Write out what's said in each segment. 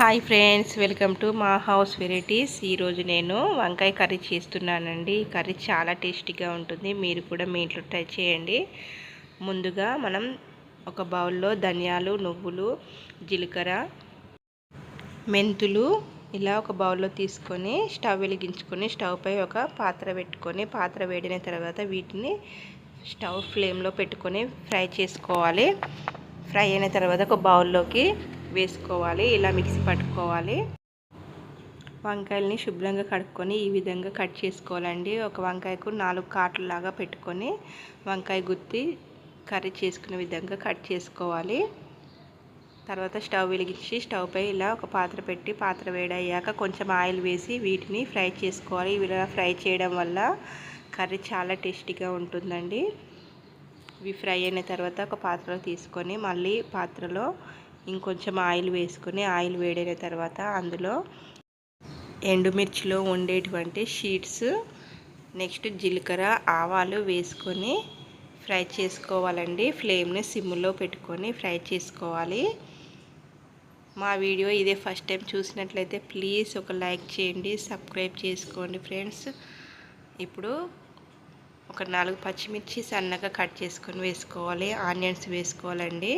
Hi friends welcome to మా house varieties. ఈరోజు నేను వంకాయ కర్రీ చేస్తున్నానండి. ఈ కర్రీ చాలా టేస్టీగా ఉంటుంది. మీరు కూడా మీ ఇంట్లో ట్రై చేయండి. ముందుగా మనం ఒక బౌల్లో ధనియాలు నువ్వులు జీలకర్ర మెంతులు ఇలా ఒక బౌల్లో తీసుకొని స్టవ్ వెలిగించుకొని స్టవ్ పై ఒక పాత్ర పెట్టుకొని పాత్ర వేడిన తర్వాత వీటిని స్టవ్ ఫ్లేమ్లో పెట్టుకొని ఫ్రై చేసుకోవాలి. ఫ్రై అయిన తర్వాత ఒక బౌల్లోకి వేసుకోవాలి ఇలా మిక్సీ పట్టుకోవాలి. వంకాయలని శుభ్రంగా కడుక్కొని ఈ విధంగా కట్ చేసుకోవాలండి. ఒక వంకాయకు నాలుగు కాట్లు లాగా పెట్టుకొని వంకాయ గుత్తి కర్రీ చేసుకునే విధంగా కట్ చేసుకోవాలి. తర్వాత స్టవ్ వెలిగించి స్టవ్ పై ఇలా ఒక పాత్ర పెట్టి పాత్ర వేడయ్యాక కొంచెం ఆయిల్ వేసి వీటిని ఫ్రై చేసుకోవాలి. ఇలా ఫ్రై చేయడం వల్ల కర్రీ చాలా టేస్టీగా ఉంటుందండి. ఇవి ఫ్రై అయిన తర్వాత ఒక పాత్రలో తీసుకొని మళ్ళీ పాత్రలో ఇంకొంచెం ఆయిల్ వేసుకొని ఆయిల్ వేడైన తర్వాత అందులో ఎండుమిర్చిలో ఉండేటువంటి షీట్స్ నెక్స్ట్ జీలకర్ర ఆవాలు వేసుకొని ఫ్రై చేసుకోవాలండి. ఫ్లేమ్ని సిమ్లో పెట్టుకొని ఫ్రై చేసుకోవాలి. మా వీడియో ఇదే ఫస్ట్ టైం చూసినట్లయితే ప్లీజ్ ఒక లైక్ చేయండి సబ్స్క్రైబ్ చేసుకోండి ఫ్రెండ్స్. ఇప్పుడు ఒక నాలుగు పచ్చిమిర్చి సన్నగా కట్ చేసుకొని వేసుకోవాలి ఆనియన్స్ వేసుకోవాలండి.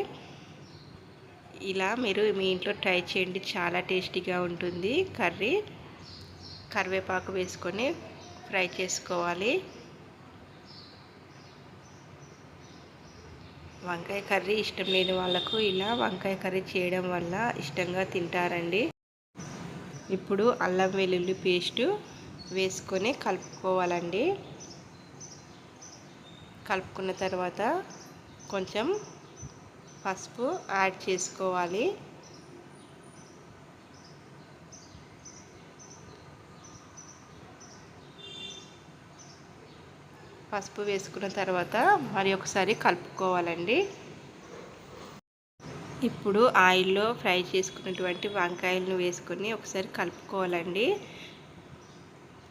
ఇలా మీరు మీ ఇంట్లో ట్రై చేయండి. చాలా టేస్టీగా ఉంటుంది కర్రీ. కరివేపాకు వేసుకొని ఫ్రై చేసుకోవాలి. వంకాయ కర్రీ ఇష్టం లేని వాళ్ళకు ఇలా వంకాయ కర్రీ చేయడం వల్ల ఇష్టంగా తింటారండి. ఇప్పుడు అల్లం వెల్లుల్లి పేస్టు వేసుకొని కలుపుకోవాలండి. కలుపుకున్న తర్వాత కొంచెం పసుపు యాడ్ చేసుకోవాలి. పసుపు వేసుకున్న తర్వాత మరి ఒకసారి కలుపుకోవాలండి. ఇప్పుడు ఆయిల్లో ఫ్రై చేసుకున్నటువంటి వంకాయలను వేసుకొని ఒకసారి కలుపుకోవాలండి.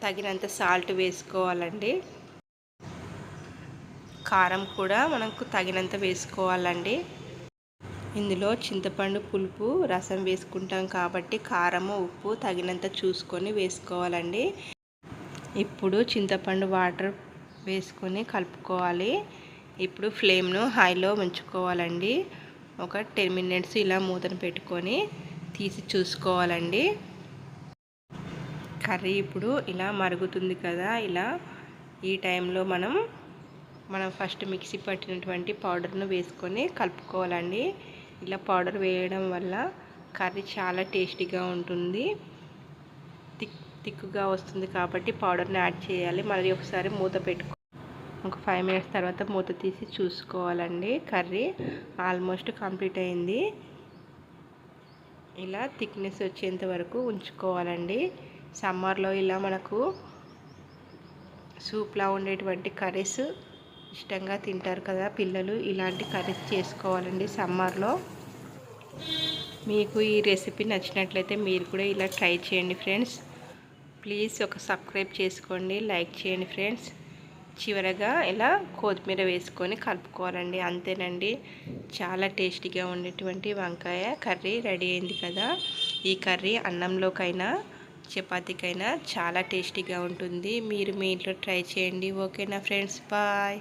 తగినంత సాల్ట్ వేసుకోవాలండి. కారం కూడా మనకు తగినంత వేసుకోవాలండి. ఇందులో చింతపండు పులుపు రసం వేసుకుంటాం కాబట్టి కారము ఉప్పు తగినంత చూసుకొని వేసుకోవాలండి. ఇప్పుడు చింతపండు వాటర్ వేసుకొని కలుపుకోవాలి. ఇప్పుడు ఫ్లేమ్ను హైలో ఉంచుకోవాలండి. ఒక టెన్ మినిట్స్ ఇలా మూతను పెట్టుకొని తీసి చూసుకోవాలండి. కర్రీ ఇప్పుడు ఇలా మరుగుతుంది కదా ఇలా ఈ టైంలో మనం మనం ఫస్ట్ మిక్సీ పట్టినటువంటి పౌడర్ను వేసుకొని కలుపుకోవాలండి. ఇలా పౌడర్ వేయడం వల్ల కర్రీ చాలా టేస్టీగా ఉంటుంది. థిక్ థిక్గా వస్తుంది కాబట్టి పౌడర్ని యాడ్ చేయాలి. మళ్ళీ ఒకసారి మూత పెట్టుకో ఒక ఫైవ్ మినిట్స్ తర్వాత మూత తీసి చూసుకోవాలండి కర్రీ. ఆల్మోస్ట్ కంప్లీట్ అయింది. ఇలా థిక్నెస్ వచ్చేంత వరకు ఉంచుకోవాలండి. సమ్మర్లో ఇలా మనకు సూప్లా ఉండేటువంటి కర్రీస్ ఇష్టంగా తింటారు కదా పిల్లలు ఇలాంటి కర్రీస్ చేసుకోవాలండి సమ్మర్లో. మీకు ఈ రెసిపీ నచ్చినట్లయితే మీరు కూడా ఇలా ట్రై చేయండి ఫ్రెండ్స్. ప్లీజ్ ఒక సబ్స్క్రైబ్ చేసుకోండి లైక్ చేయండి ఫ్రెండ్స్. చివరగా ఇలా కొత్తిమీర వేసుకొని కలుపుకోవాలండి అంతేనండి. చాలా టేస్టీగా ఉండేటువంటి వంకాయ కర్రీ రెడీ అయింది కదా. ఈ కర్రీ అన్నంలోకైనా చపాతీకైనా చాలా టేస్టీగా ఉంటుంది. మీరు మీ ఇంట్లో ట్రై చేయండి. ఓకేనా ఫ్రెండ్స్? బాయ్.